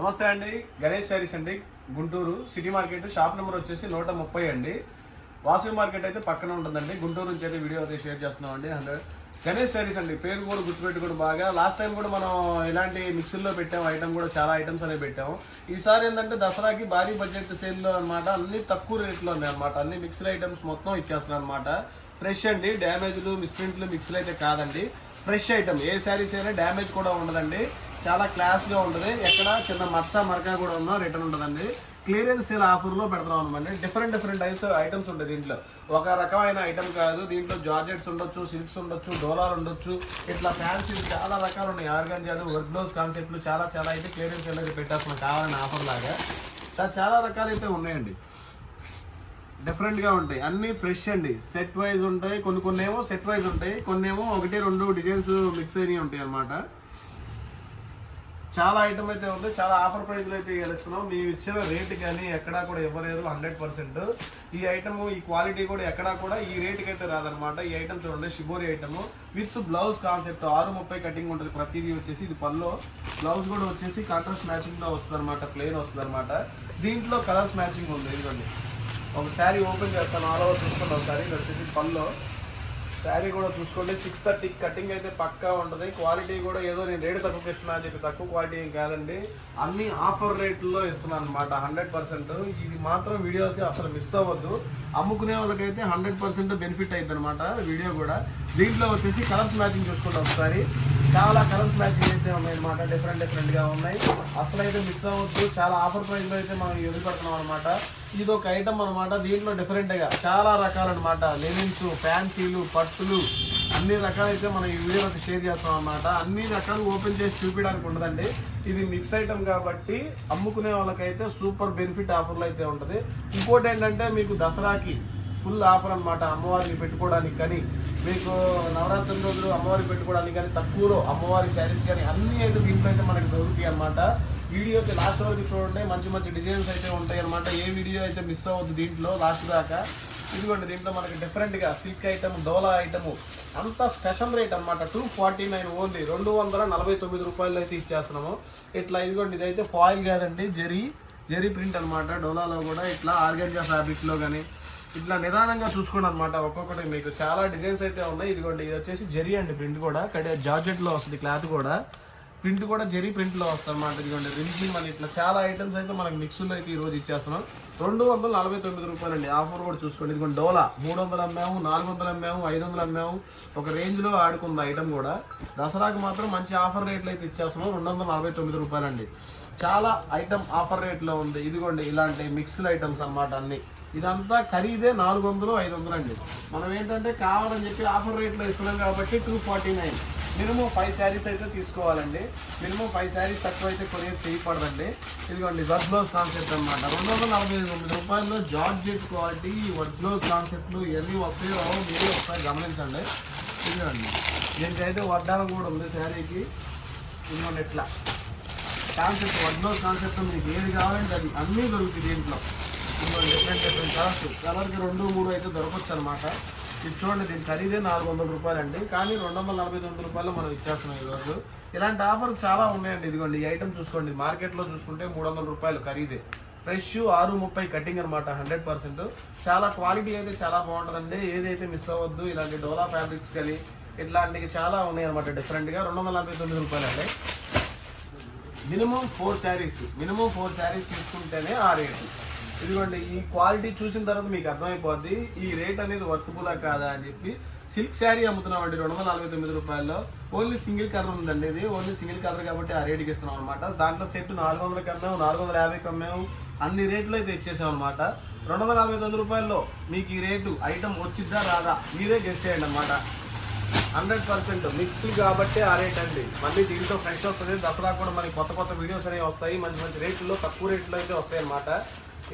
నమస్తే అండి. గణేష్ శారీస్ అండి. Guntur city market shop number వచ్చేసి నూట ముప్పై అండి. వాసవి మార్కెట్ అయితే పక్కన ఉంటుందండి. గుంటూరు నుంచి అయితే వీడియో అయితే షేర్ చేస్తున్నాం అండి హండ్రెడ్ గణేష్ శారీస్ అండి. పేరు కూడా గుర్తుపెట్టుకోండి బాగా. లాస్ట్ టైం కూడా మనం ఇలాంటి మిక్సీల్లో పెట్టాం. ఐటమ్ కూడా చాలా ఐటమ్స్ అనేవి పెట్టాం. ఈసారి ఏంటంటే దసరాకి భారీ బడ్జెట్ సేల్లో అనమాట అన్ని తక్కువ రేట్లో ఉన్నాయి అనమాట అన్ని మిక్స్డ్ ఐటమ్స్ మొత్తం ఇచ్చేస్తున్నాను అనమాట ఫ్రెష్ అండి. డ్యామేజ్లు మిస్ప్రింట్లు మిక్స్లు అయితే కాదండి. ఫ్రెష్ ఐటమ్ ఏ శారీస్ అయినా డ్యామేజ్ కూడా ఉండదండి. చాలా క్లాస్గా ఉంటుంది. ఎక్కడ చిన్న మచ్చ మరక కూడా ఉన్నా రిటర్న్ ఉంటుందండి. క్లియరెన్స్ సేల్ ఆఫర్లో పెడతాం అనమాట. డిఫరెంట్ డిఫరెంట్ ఐస్ ఐటమ్స్ ఉంటాయి దీంట్లో. ఒక రకమైన ఐటమ్ కాదు. దీంట్లో జార్జెట్స్ ఉండొచ్చు సిల్క్స్ ఉండొచ్చు డోలార్ ఉండొచ్చు. ఇట్లా ఫ్యాన్సీ చాలా రకాలు ఉన్నాయి. ఆర్గాంజాలు వర్క్ బ్లౌజ్ కాన్సెప్ట్లు చాలా చాలా అయితే క్లియరెన్స్ సేల్ అయితే పెట్టేస్తున్నాం. కావాలని ఆఫర్ లాగా. చాలా రకాలు అయితే ఉన్నాయండి. డిఫరెంట్గా ఉంటాయి. అన్నీ ఫ్రెష్ అండి. సెట్ వైజ్ ఉంటాయి. కొన్ని కొన్ని ఏమో సెట్ వైజ్ ఉంటాయి. కొన్ని ఏమో ఒకటి రెండు డిజైన్స్ మిక్స్ అయినవి ఉంటాయి అన్నమాట. చాలా ఐటమ్ అయితే ఉంది చాలా ఆఫర్ ప్రైస్లో అయితే గెలుస్తున్నాం. మేము ఇచ్చిన రేట్ కానీ ఎక్కడా కూడా ఇవ్వలేదు హండ్రెడ్ పర్సెంట్ ఈ ఐటమ్ ఈ క్వాలిటీ కూడా ఎక్కడా కూడా ఈ రేట్కి అయితే రాదనమాట ఈ ఐటమ్ చూడండి shibori item with blouse concept ఆరు ముప్పై కటింగ్ ఉంటుంది. ప్రతిదీ వచ్చేసి ఇది పల్లో బ్లౌజ్ కూడా వచ్చేసి కాంట్రాస్ట్ మ్యాచింగ్లో వస్తుంది అనమాట ప్లెయిన్ వస్తుంది అనమాట దీంట్లో కలర్స్ మ్యాచింగ్ ఉంది ఇదిగోండి. ఒక శారీ ఓపెన్ చేస్తాను ఆల్ ఓవర్ చూస్తాను ఒకసారి ఇది వచ్చేసి పల్లో శారీ కూడా చూసుకోండి. సిక్స్ థర్టీ కటింగ్ అయితే పక్కా ఉంటుంది. క్వాలిటీ కూడా ఏదో నేను రేటు తక్కువ ఇస్తున్నా అని చెప్పి తక్కువ క్వాలిటీ ఏం కాదండి. అన్ని ఆఫర్ రేట్లో ఇస్తున్నాను అనమాట హండ్రెడ్ పర్సెంట్ ఇది మాత్రం వీడియో అయితే అసలు మిస్ అవ్వద్దు. అమ్ముకునే వాళ్ళకైతే హండ్రెడ్ పర్సెంట్ బెనిఫిట్ అయింది అనమాట వీడియో కూడా. దీంట్లో వచ్చేసి కలర్స్ మ్యాచింగ్ చూసుకోండి ఒకసారి. చాలా కలర్స్ మ్యాచింగ్ అయితే ఉన్నాయి అనమాట డిఫరెంట్ డిఫరెంట్గా ఉన్నాయి. అసలు అయితే మిస్ అవ్వద్దు. చాలా ఆఫర్ ప్రైస్లో అయితే మనం ఎదురుపడుతున్నాం అనమాట ఇది ఒక ఐటమ్ అనమాట దీంట్లో డిఫరెంట్గా చాలా రకాలు అనమాట లెనిన్స్ ఫ్యాన్సీలు పట్టులు అన్ని రకాలైతే మనం ఈ వీడియో అయితే షేర్ చేస్తాం అనమాట అన్ని రకాలు ఓపెన్ చేసి చూపించడానికి ఉండదండి. ఇది మిక్స్ ఐటమ్ కాబట్టి అమ్ముకునే వాళ్ళకైతే సూపర్ బెనిఫిట్ ఆఫర్లు అయితే ఉంటుంది. ఇంకోటి ఏంటంటే మీకు దసరాకి ఫుల్ ఆఫర్ అన్నమాట. అమ్మవారిని పెట్టుకోవడానికి కానీ మీకు నవరాత్రి రోజులు అమ్మవారికి పెట్టుకోవడానికి కానీ తక్కువలో అమ్మవారి శారీస్ కానీ అన్ని అయితే దీంట్లో అయితే మనకి దొరుకుతాయి అన్నమాట. వీడియో అయితే లాస్ట్ వరకు చూడండి. మంచి మంచి డిజైన్స్ అయితే ఉంటాయి అనమాట ఏ వీడియో అయితే మిస్ అవ్వద్దు దీంట్లో లాస్ట్ దాకా. ఇదిగోండి దీంట్లో మనకి డిఫరెంట్గా సిల్క్ ఐటమ్ డోలా ఐటమ్ అంత స్పెషల్ రేట్ అన్నమాట. టూ ఫార్టీ నైన్ ఓన్లీ రెండు వందల నలభై తొమ్మిది రూపాయలు అయితే ఇచ్చేస్తున్నాము. ఇట్లా ఇదిగోండి ఇదైతే ఫాయిల్ కాదండి జరీ జరీ ప్రింట్ అనమాట డోలాలో కూడా ఇట్లా ఆర్గానికా ఫ్యాబ్రిక్లో కానీ ఇట్లా నిదానంగా చూసుకోండి అనమాట ఒక్కొక్కటి మీకు చాలా డిజైన్స్ అయితే ఉన్నాయి. ఇదిగోండి ఇది వచ్చేసి జెరీ అండి ప్రింట్ కూడా. కడే జార్జెట్లో వస్తుంది క్లాత్ కూడా. ప్రింట్ కూడా జరీ ప్రింట్లో వస్తారన్నమాట ఇదిగోండి రింకింగ్ మన. ఇట్లా చాలా ఐటమ్స్ అయితే మనకి మిక్స్లో అయితే ఈరోజు ఇచ్చేస్తున్నాం. రెండు వందల నలభై తొమ్మిది రూపాయలు అండి ఆఫర్ కూడా చూసుకోండి. ఇదిగోండి డోలా. మూడు వందలు అమ్మాము నాలుగు వందలు అమ్మాము ఐదు వందలు అమ్మాము ఒక రేంజ్లో ఆడుకుంది ఐటమ్ కూడా. దసరాకు మాత్రం మంచి ఆఫర్ రేట్లు అయితే ఇచ్చేస్తున్నాం. రెండు వందల నలభై తొమ్మిది రూపాయలు అండి చాలా ఐటమ్ ఆఫర్ రేట్లో ఉంది. ఇదిగోండి ఇలాంటి మిక్స్డ్ ఐటమ్స్ అన్నమాట అన్ని. ఇదంతా ఖరీదే నాలుగు వందలు ఐదు వందలు అండి. మనం ఏంటంటే కావాలని చెప్పి ఆఫర్ రేట్లో ఇస్తున్నాం కాబట్టి two forty nine minimum five saris అయితే తీసుకోవాలండి. మినిమం ఫైవ్ శారీస్ తక్కువ అయితే కొరియర్ చేయకూడదండి. ఇదిగోండి వర్క్ బ్లౌజ్ కాన్సెప్ట్ అనమాట రెండు వందల నలభై ఐదు తొమ్మిది రూపాయల్లో జార్జెట్ క్వాలిటీ వర్క్ బ్లౌజ్ కాన్సెప్ట్లు ఇవన్నీ వస్తాయో మీరు ఒకసారి గమనించండి. ఇదిగోండి దీనికైతే వడ్డానం కూడా ఉంది శారీకి. ఇదిగోండి ఎట్లా కాన్సెప్ట్ వర్క్ బ్లౌజ్ కాన్సెప్ట్ మీకు ఏది కావాలంటే అది అన్నీ దొరుకుతాయి దీంట్లో. ఇదిగోండి డిఫరెంట్ డిఫరెంట్ కలర్స్. కలర్కి రెండు మూడు అయితే దొరకచ్చు అనమాట ఇది చూడండి దీని ఖరీదే నాలుగు వందల రూపాయలు అండి కానీ రెండు వందల నలభై తొమ్మిది రూపాయలు మనం ఇచ్చేస్తున్నాం ఈరోజు. ఇలాంటి ఆఫర్స్ చాలా ఉన్నాయండి ఇదిగోండి. ఈ ఐటమ్ చూసుకోండి. మార్కెట్లో చూసుకుంటే మూడు వందల రూపాయలు ఖరీదే. ఫ్రెష్ ఆరు ముప్పై కటింగ్ అనమాట హండ్రెడ్ పర్సెంట్. చాలా క్వాలిటీ అయితే చాలా బాగుంటుందండి. ఏదైతే మిస్ అవ్వద్దు ఇలాంటి డోలా ఫ్యాబ్రిక్స్ కానీ ఇట్లాంటివి చాలా ఉన్నాయి అనమాట డిఫరెంట్గా రెండు వందల నలభై తొమ్మిది రూపాయలు అండి minimum four saris minimum four saris తీసుకుంటేనే ఆ రేటు ఇదిగోండి ఈ క్వాలిటీ చూసిన తర్వాత మీకు అర్థమైపోద్ది. ఈ రేట్ అనేది వర్తబులా కాదా అని చెప్పి. సిల్క్ శారీ అమ్ముతున్నామండి రెండు వందల నలభై తొమ్మిది రూపాయల్లో. ఓన్లీ సింగిల్ కలర్ ఉందండి ఇది. ఓన్లీ సింగిల్ కలర్ కాబట్టి ఆ రేట్కి ఇస్తున్నాం అనమాట దాంట్లో సెట్ నాలుగు వందలకి అమ్మాము నాలుగు వందల యాభైకి అమ్మాము అన్ని రేట్లు అయితే ఇచ్చేసాం అనమాట రెండు వందల నలభై తొమ్మిది రూపాయల్లో మీకు ఈ రేటు ఐటమ్ వచ్చిద్దా రాదా? మీరే గెస్ట్ చేయండి అనమాట హండ్రెడ్ పర్సెంట్ మిక్స్ కాబట్టి ఆ రేట్ అండి. మళ్ళీ దీంతో ఫ్రెష్ వస్తుంది. దసరా కూడా మనకి కొత్త కొత్త వీడియోస్ అనేవి వస్తాయి. మంచి మంచి రేట్లో తక్కువ రేట్లో అయితే వస్తాయి అనమాట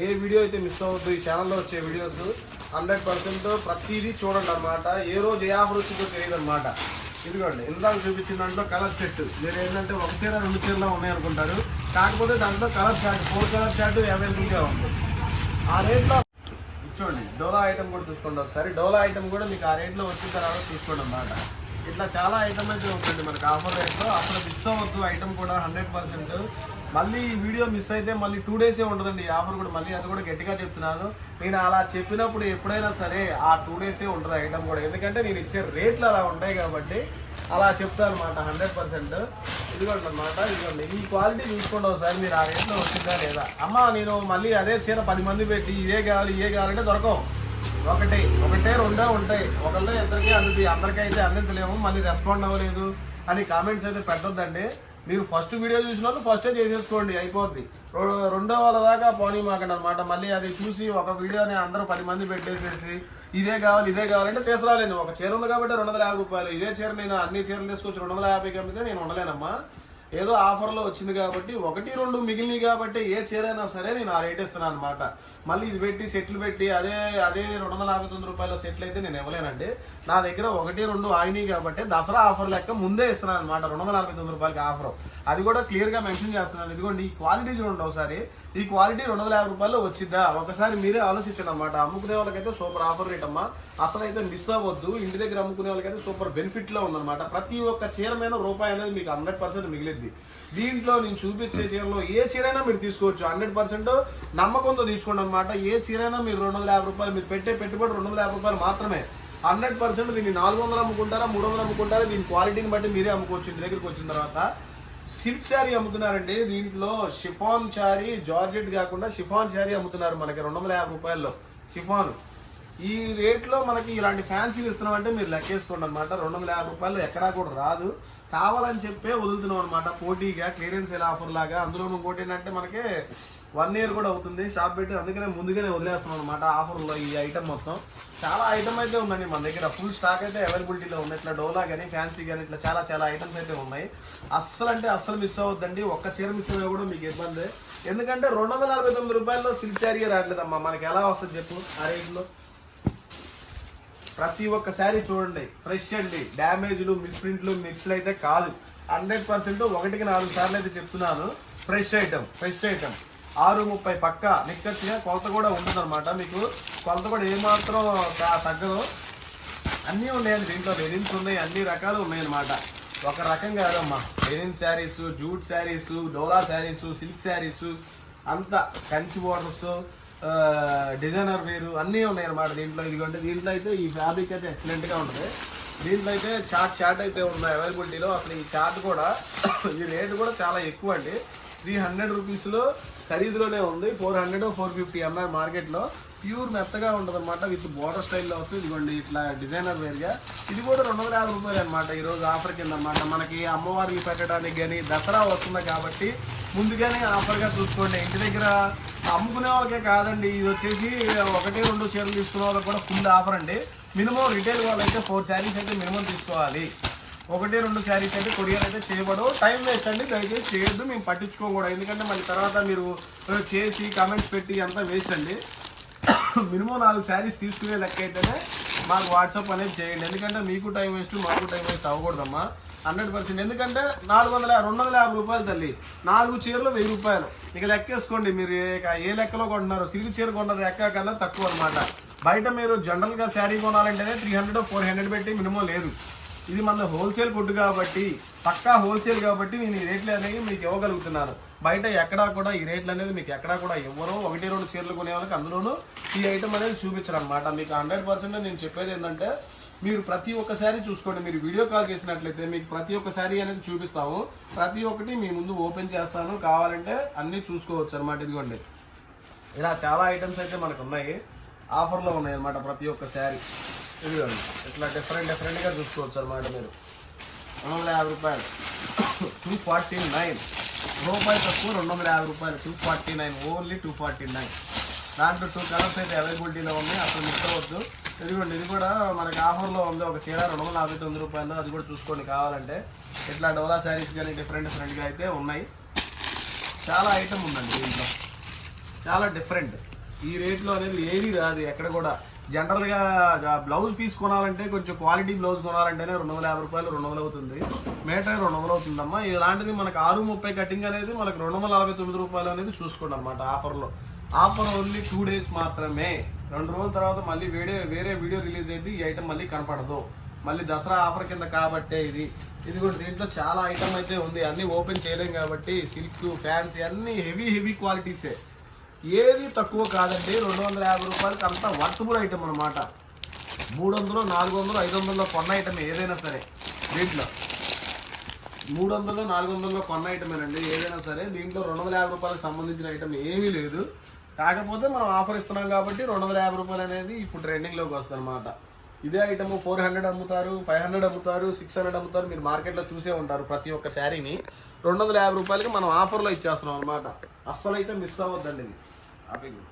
ఏ వీడియో అయితే మిస్ అవ్వద్దు ఈ ఛానల్లో వచ్చే వీడియోస్ హండ్రెడ్ పర్సెంట్ ప్రతిదీ చూడండి అనమాట ఏ రోజు ఏ ఆఫర్ వచ్చిందో తెలియదు అనమాట ఇదిగోండి ఇందాక చూపించిన దాంట్లో కలర్ సెట్ మీరు ఏంటంటే ఒక చీర రెండు చీరలా ఉన్నాయి అనుకుంటారు. కాకపోతే దాంట్లో colour chart four colour chart అవైలబుల్గా ఉంది. ఆ రేట్లో చూడండి డోలా ఐటమ్ కూడా చూసుకోండి ఒకసారి. డోలా ఐటమ్ కూడా మీకు ఆ రేట్లో వచ్చిన తర్వాత తీసుకోండి అన్నమాట. ఇట్లా చాలా ఐటమ్ అయితే ఉంటుంది మనకి. ఆఫర్ రేట్లో అసలు మిస్ అవ్వద్దు ఐటమ్ కూడా హండ్రెడ్ పర్సెంట్ మళ్ళీ ఈ వీడియో మిస్ అయితే మళ్ళీ టూ డేసే ఉండదండి. ఈ ఆఫర్ కూడా మళ్ళీ అది కూడా గట్టిగా చెప్తున్నాను. నేను అలా చెప్పినప్పుడు ఎప్పుడైనా సరే ఆ టూ డేసే ఉంటుంది ఐటమ్ కూడా. ఎందుకంటే నేను ఇచ్చే రేట్లు అలా ఉంటాయి కాబట్టి అలా చెప్తాను అనమాట హండ్రెడ్ పర్సెంట్ ఇదిగోండి అనమాట ఇదిగోండి. ఈ క్వాలిటీ చూసుకోండి ఒకసారి మీరు ఆ రేట్లో వచ్చిందా లేదా? అమ్మ నేను మళ్ళీ అదే చీర పది మంది పెట్టి ఇదే కావాలి ఇదే కావాలంటే దొరకవు. ఒకటే ఒకటే రెండో ఉంటాయి. ఒకళ్ళు ఇద్దరికి అందుతుంది అందరికైతే అందించలేము. మళ్ళీ రెస్పాండ్ అవ్వలేదు అని కామెంట్స్ అయితే పెట్టద్దండి. మీరు ఫస్ట్ వీడియో చూసిన వాళ్ళు ఫస్టే చేసేసుకోండి అయిపోద్ది. రెండో వాళ్ళ దాకా పోనీ మాకండి అనమాట మళ్ళీ అది చూసి ఒక వీడియోని అందరూ పది మంది పెట్టేసేసి ఇదే కావాలి ఇదే కావాలంటే తీసుకురాలేను. ఒక చీర ఉంది కాబట్టి రెండు వందల యాభై రూపాయలు. ఇదే చీర నేను అన్ని చీరలు తీసుకొచ్చి రెండు వందల యాభైకి అమ్మితే నేను ఉండలేనమ్మా. ఏదో ఆఫర్లో వచ్చింది కాబట్టి ఒకటి రెండు మిగిలినవి కాబట్టి ఏ చీర అయినా సరే నేను ఆ రేట్ ఇస్తున్నాను అనమాట మళ్ళీ ఇది పెట్టి సెట్లు పెట్టి అదే అదే రెండు వందల యాభై తొమ్మిది రూపాయల సెట్లు అయితే నేను ఇవ్వలేనండి. నా దగ్గర ఒకటి రెండు ఆగినాయి కాబట్టి దసరా ఆఫర్ లెక్క ముందే ఇస్తున్నాను అనమాట రెండు వందల యాభై తొమ్మిది రూపాయలకి ఆఫర్. అది కూడా క్లియర్గా మెన్షన్ చేస్తున్నాను. ఇదిగోండి ఈ క్వాలిటీ చూడండి ఒకసారి. ఈ క్వాలిటీ రెండు వందల యాభై రూపాయలు వచ్చిద్దా ఒకసారి మీరే ఆలోచించండి అనమాట అమ్ముకునే వాళ్ళకైతే సూపర్ ఆఫర్ రేట్ అమ్మా. అసలు అయితే మిస్ అవ్వద్దు. ఇంటి దగ్గర అమ్ముకునే వాళ్ళకైతే సూపర్ బెనిఫిట్లో ఉందన్నమాట. ప్రతి ఒక్క చీర మీద రూపాయి అనేది మీకు హండ్రెడ్ పర్సెంట్ మిగిలిద్ది దీంట్లో నేను చూపించే చీరలో ఏ చీరైనా మీరు తీసుకోవచ్చు. హండ్రెడ్ పర్సెంట్ నమ్మకంతో తీసుకోండి అనమాట ఏ చీరైనా మీరు రెండు వందల యాభై రూపాయలు మీరు పెట్టే పెట్టుబడి రెండు వందల యాభై రూపాయలు మాత్రమే. హండ్రెడ్ పర్సెంట్ దీన్ని నాలుగు వందలు అమ్ముకుంటారా మూడు వందలు అమ్ముకుంటారా దీని క్వాలిటీని బట్టి మీరే అమ్ముకోవచ్చు ఇంటి దగ్గరికి వచ్చిన తర్వాత. సిల్క్ శారీ అమ్ముతున్నారండి. దీంట్లో షిఫాన్ శారీ జార్జెట్ కాకుండా షిఫాన్ శారీ అమ్ముతున్నారు మనకి రెండు వందల యాభై రూపాయల్లో. షిఫాన్. ఈ రేట్లో మనకి ఇలాంటి ఫ్యాన్సీ ఇస్తున్నాం అంటే మీరు లెక్కేసుకోండి అనమాట రెండు వందల యాభై రూపాయలు ఎక్కడా కూడా రాదు. కావాలని చెప్పే వదులుతున్నాం అనమాట పోటీగా క్లియరెన్స్ ఎలా ఆఫర్ లాగా అందులో ఇంకోటి ఏంటంటే మనకి వన్ ఇయర్ కూడా అవుతుంది. షాప్ పెట్టి అందుకనే ముందుగానే వదిలేస్తున్నాం అనమాట ఆఫర్లో ఈ ఐటమ్ మొత్తం. చాలా ఐటమ్ అయితే ఉందండి మన దగ్గర. ఫుల్ స్టాక్ అయితే అవైలబిలిటీలో ఉంది. ఇట్లా డోలా కానీ ఫ్యాన్సీ కానీ ఇట్లా చాలా చాలా ఐటమ్స్ అయితే ఉన్నాయి. అస్సలు అంటే అస్సలు మిస్ అవ్వద్దండి. ఒక్క చీర మిస్ అయినా కూడా మీకు ఇబ్బంది. ఎందుకంటే రెండు వందల నలభై తొమ్మిది రూపాయల్లో సిల్క్ శారీ రావట్లేదమ్మా. మనకి ఎలా వస్తుంది చెప్పు ఆ రేట్లో? ప్రతి ఒక్క శారీ చూడండి ఫ్రెష్ అండి. డ్యామేజ్లు మిస్ప్రింట్లు మిక్స్లు అయితే కాదు. హండ్రెడ్ పర్సెంట్ ఒకటికి నాలుగు సార్లు అయితే చెప్తున్నాను. ఫ్రెష్ ఐటమ్ ఫ్రెష్ ఐటమ్ ఆరు ముప్పై పక్క నిక్కచ్చిగా కొలత కూడా ఉంటుందన్నమాట. మీకు కొలత కూడా ఏమాత్రం తగ్గదు. అన్నీ ఉన్నాయండి దీంట్లో. లెనిన్స్ ఉన్నాయి అన్ని రకాలు ఉన్నాయన్నమాట. ఒక రకం కాదమ్మా లెనిన్ శారీస్ జూట్ శారీస్ డోలా శారీస్ సిల్క్ శారీస్ అంతా కంచి బోర్డర్స్ డిజైనర్ వేరు అన్నీ ఉన్నాయి అన్నమాట దీంట్లో. ఇదిగోంటే దీంట్లో అయితే ఈ ఫ్యాబ్రిక్ అయితే ఎక్సలెంట్గా ఉంటుంది దీంట్లో అయితే చాట్ చాట్ అయితే ఉన్నాయి. అవైలబిలిటీలో అసలు ఈ చాట్ కూడా ఈ రేటు కూడా చాలా ఎక్కువ అండి. త్రీ హండ్రెడ్ రూపీస్లో ఖరీదులోనే ఉంది. Four hundred four fifty M R మార్కెట్లో. ప్యూర్ మెత్తగా ఉంటుంది అనమాట విత్ బోర్డర్ స్టైల్లో వస్తుంది. ఇదిగోండి ఇట్లా డిజైనర్ వేరుగా ఇది కూడా రెండు వందల యాభై రూపాయలు అనమాట ఈరోజు ఆఫర్ కింద అనమాట మనకి అమ్మవారికి పెట్టడానికి కానీ దసరా వస్తుంది కాబట్టి ముందుగానే ఆఫర్గా చూసుకోండి. ఇంటి దగ్గర అమ్ముకునే వాళ్ళకే కాదండి. ఇది వచ్చేసి ఒకటి రెండు చీరలు తీసుకునే వాళ్ళకి కూడా ఫుల్ ఆఫర్ అండి. మినిమం రిటైల్ వాళ్ళైతే ఫోర్ శారీస్ అయితే మినిమం తీసుకోవాలి. ఒకటి రెండు శారీస్ అయితే కొరియర్ అయితే చేయబడవు. టైం వేస్ట్ అండి దయచేసి చేయొద్దు మేము పట్టించుకోకూడదు. ఎందుకంటే మళ్ళీ తర్వాత మీరు చేసి కామెంట్స్ పెట్టి అంతా వేస్ట్ అండి. మినిమం నాలుగు శారీస్ తీసుకునే లెక్క అయితేనే మాకు వాట్సాప్ అనేది చేయండి. ఎందుకంటే మీకు టైం వేస్ట్ మాకు టైం వేస్ట్ అవ్వకూడదమ్మా. హండ్రెడ్ పర్సెంట్ ఎందుకంటే నాలుగు వందల రెండు వందల యాభై రూపాయలు తల్లి. నాలుగు చీరలు వెయ్యి రూపాయలు. ఇక లెక్కేసుకోండి మీరు. ఏ- లెక్కలో కొంటున్నారు? సిల్క్ చీర కొన్నారు లెక్క కన్నా తక్కువ అనమాట బయట మీరు జనరల్గా శారీ కొనాలంటేనే త్రీ హండ్రెడ్ ఫోర్ హండ్రెడ్ పెట్టి మినిమం లేదు. ఇది మన హోల్సేల్ ఫుడ్ కాబట్టి పక్కా హోల్సేల్ కాబట్టి నేను ఈ రేట్లు అనేవి మీకు ఇవ్వగలుగుతున్నాను. బయట ఎక్కడా కూడా ఈ రేట్లు అనేది మీకు ఎక్కడా కూడా ఇవ్వరు. ఒకటి రెండు చీరలు కొనే వాళ్ళకి అందులోనూ ఈ ఐటమ్ అనేది చూపించరు అనమాట మీకు హండ్రెడ్ పర్సెంట్ నేను చెప్పేది ఏంటంటే మీరు ప్రతి ఒక్క శారీ చూసుకోండి. మీరు వీడియో కాల్ చేసినట్లయితే మీకు ప్రతి ఒక్క శారీ అనేది చూపిస్తాము. ప్రతి ఒక్కటి మీ ముందు ఓపెన్ చేస్తాను. కావాలంటే అన్నీ చూసుకోవచ్చు అనమాట ఇదిగోండి. ఇలా చాలా ఐటమ్స్ అయితే మనకు ఉన్నాయి. ఆఫర్లో ఉన్నాయి అనమాట ప్రతి ఒక్క శారీ ఇదిగోండి. ఇట్లా డిఫరెంట్ డిఫరెంట్గా చూసుకోవచ్చు అనమాట మీరు. రెండు వందల యాభై రూపాయలు. టూ ఫార్టీ నైన్ రూపాయి తక్కువ రెండు వందల యాభై రూపాయలు. Two forty nine only two forty nine దాంట్లో టూ కలర్స్ అయితే అవైలబిలిటీలో ఉన్నాయి. అసలు మిస్ అవ్వద్దు. ఇదిగోండి ఇది కూడా మనకి ఆఫర్లో ఉంది. ఒక చీర రెండు వందల యాభై తొమ్మిది రూపాయలు అది కూడా చూసుకోండి కావాలంటే. ఇట్లా డోలా శారీస్ కానీ డిఫరెంట్ డిఫరెంట్గా అయితే ఉన్నాయి. చాలా ఐటమ్ ఉందండి దీంట్లో. చాలా డిఫరెంట్ ఈ రేట్లో అనేది ఏది రాదు ఎక్కడ కూడా. జనరల్గా బ్లౌజ్ పీస్ కొనాలంటే కొంచెం క్వాలిటీ బ్లౌజ్ కొనాలంటేనే రెండు వందల యాభై రూపాయలు రెండు వందలు అవుతుంది. మీటర్ రెండు వందలు అవుతుందమ్మా. ఇలాంటిది మనకు ఆరు ముప్పై కటింగ్ అనేది మనకు రెండు వందల నలభై తొమ్మిది రూపాయలు అనేది చూసుకోండి అనమాట ఆఫర్లో. ఆఫర్ ఓన్లీ టూ డేస్ మాత్రమే. రెండు రోజుల తర్వాత మళ్ళీ వేరే వేరే వీడియో రిలీజ్ అయితే ఈ ఐటమ్ మళ్ళీ కనపడదు. మళ్ళీ దసరా ఆఫర్ కింద కాబట్టే ఇది. ఇది కూడా దీంట్లో చాలా ఐటమ్ అయితే ఉంది. అన్నీ ఓపెన్ చేయలేం కాబట్టి సిల్క్ ఫ్యాన్సీ అన్నీ హెవీ హెవీ క్వాలిటీసే. ఏది తక్కువ కాదండి రెండు వందల యాభై రూపాయలకి అంతా వర్తబుల్ ఐటమ్ అనమాట మూడు వందలు నాలుగు వందలు ఐదు వందల్లో కొన్న ఐటమ్ ఏదైనా సరే దీంట్లో. మూడు వందలు నాలుగు వందల్లో కొన్న ఐటమేనండి ఏదైనా సరే దీంట్లో రెండు వందల యాభై రూపాయలకు సంబంధించిన ఐటమ్ ఏమీ లేదు. కాకపోతే మనం ఆఫర్ ఇస్తున్నాం కాబట్టి రెండు వందల యాభై రూపాయలు అనేది ఇప్పుడు ట్రెండింగ్లోకి వస్తుంది అనమాట ఇదే ఐటమ్ ఫోర్ హండ్రెడ్ అమ్ముతారు ఫైవ్ హండ్రెడ్ అమ్ముతారు సిక్స్ హండ్రెడ్ అమ్ముతారు మీరు మార్కెట్లో చూసే ఉంటారు ప్రతి ఒక్క శారీని. రెండు వందల యాభై రూపాయలకి మనం ఆఫర్లో ఇచ్చేస్తున్నాం అనమాట అస్సలు అయితే మిస్ అవ్వద్దండి ఇది. આપી દઉં